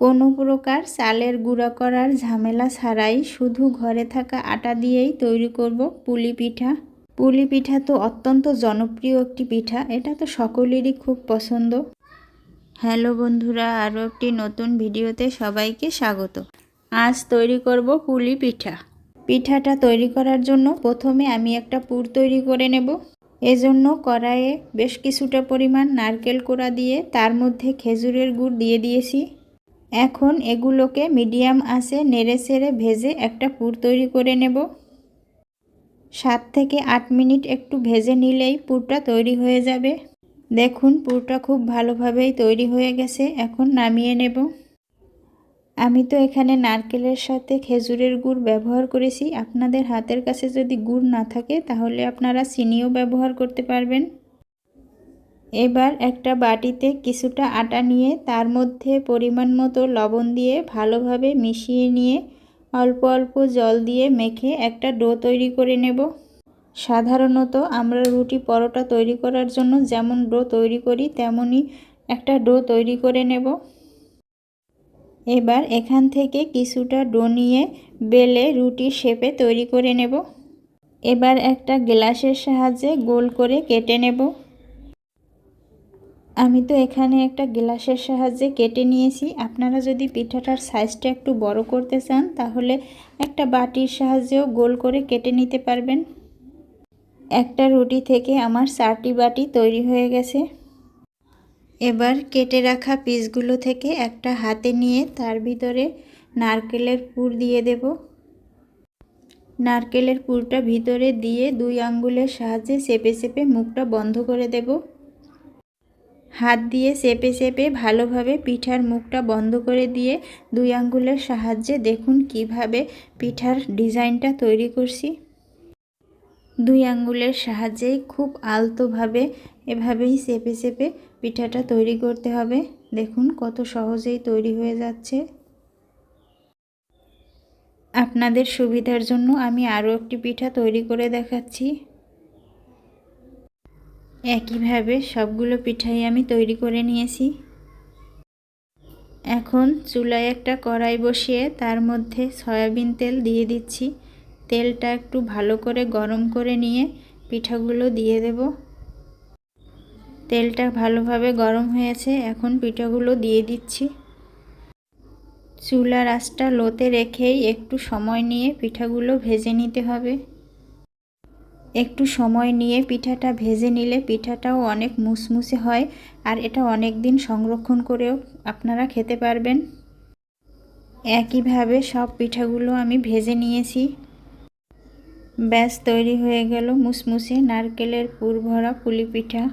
কোনো প্রকার চালের গুঁড়া করার ঝামেলা ছাড়াই শুধু ঘরে থাকা আটা দিয়েই তৈরি করব পুলি পিঠা। পুলি পিঠা তো অত্যন্ত জনপ্রিয় একটি পিঠা, এটা তো সকলেরই খুব পছন্দ। হ্যালো বন্ধুরা, আরও একটি নতুন ভিডিওতে সবাইকে স্বাগত। আজ তৈরি করব পুলি পিঠা। পিঠাটা তৈরি করার জন্য প্রথমে আমি একটা পুর তৈরি করে নেব। এজন্য কড়াইয়ে বেশ কিছুটা পরিমাণ নারকেল কোড়া দিয়ে তার মধ্যে খেজুরের গুড় দিয়ে দিয়েছি। এখন এগুলোকে মিডিয়াম আঁচে নেড়ে চেড়ে ভেজে একটা পুর তৈরি করে নেব। সাত থেকে আট মিনিট একটু ভেজে নিলেই পুরটা তৈরি হয়ে যাবে। দেখুন, পুরটা খুব ভালোভাবেই তৈরি হয়ে গেছে। এখন নামিয়ে নেব। আমি তো এখানে নারকেলের সাথে খেজুরের গুড় ব্যবহার করেছি। আপনাদের হাতের কাছে যদি গুড় না থাকে, তাহলে আপনারা চিনিও ব্যবহার করতে পারবেন। এবার একটা বাটিতে কিছুটা আটা নিয়ে তার মধ্যে পরিমাণ মতো লবণ দিয়ে ভালোভাবে মিশিয়ে নিয়ে অল্প অল্প জল দিয়ে মেখে একটা ডো তৈরি করে নেব। সাধারণত আমরা রুটি পরোটা তৈরি করার জন্য যেমন ডো তৈরি করি তেমনই একটা ডো তৈরি করে নেব। এবার এখান থেকে কিছুটা ডো নিয়ে বেলে রুটি শেপে তৈরি করে নেব। এবার একটা গ্লাসের সাহায্যে গোল করে কেটে নেব। আমি তো এখানে একটা গ্লাসের সাহায্যে কেটে নিয়েছি। আপনারা যদি পিঠাটার সাইজটা একটু বড় করতে চান, তাহলে একটা বাটির সাহায্যেও গোল করে কেটে নিতে পারবেন। একটা রুটি থেকে আমার চারটি বাটি তৈরি হয়ে গেছে। এবার কেটে রাখা পিসগুলো থেকে একটা হাতে নিয়ে তার ভিতরে নারকেলের পুর দিয়ে দেব। নারকেলের পুরটা ভিতরে দিয়ে দুই আঙ্গুলের সাহায্যে চেপে চেপে মুখটা বন্ধ করে দেব। হাত দিয়ে চেপে চেপে ভালোভাবে পিঠার মুখটা বন্ধ করে দিয়ে দুই আঙ্গুলের সাহায্যে দেখুন কীভাবে পিঠার ডিজাইনটা তৈরি করছি। দুই আঙ্গুলের সাহায্যেই খুব আলতোভাবে এভাবেই চেপে চেপে পিঠাটা তৈরি করতে হবে। দেখুন কত সহজেই তৈরি হয়ে যাচ্ছে। আপনাদের সুবিধার জন্য আমি আরও একটি পিঠা তৈরি করে দেখাচ্ছি। একইভাবে সবগুলো পিঠাই আমি তৈরি করে নিয়েছি। এখন চুলায় একটা কড়াই বসিয়ে তার মধ্যে সয়াবিন তেল দিয়ে দিচ্ছি। তেলটা একটু ভালো করে গরম করে নিয়ে পিঠাগুলো দিয়ে দেব। তেলটা ভালোভাবে গরম হয়েছে, এখন পিঠাগুলো দিয়ে দিচ্ছি। চুলার আঁচটা লোতে রেখেই একটু সময় নিয়ে পিঠাগুলো ভেজে নিতে হবে। একটু সময় নিয়ে পিঠাটা ভেজে নিলে পিঠাটাও অনেক মুসমুসে হয় আর এটা অনেক দিন সংরক্ষণ করেও আপনারা খেতে পারবেন। একইভাবে সব পিঠাগুলো আমি ভেজে নিয়েছি। ব্যাস, তৈরি হয়ে গেল মুসমুসে নারকেলের পুর ভরা পুলি পিঠা।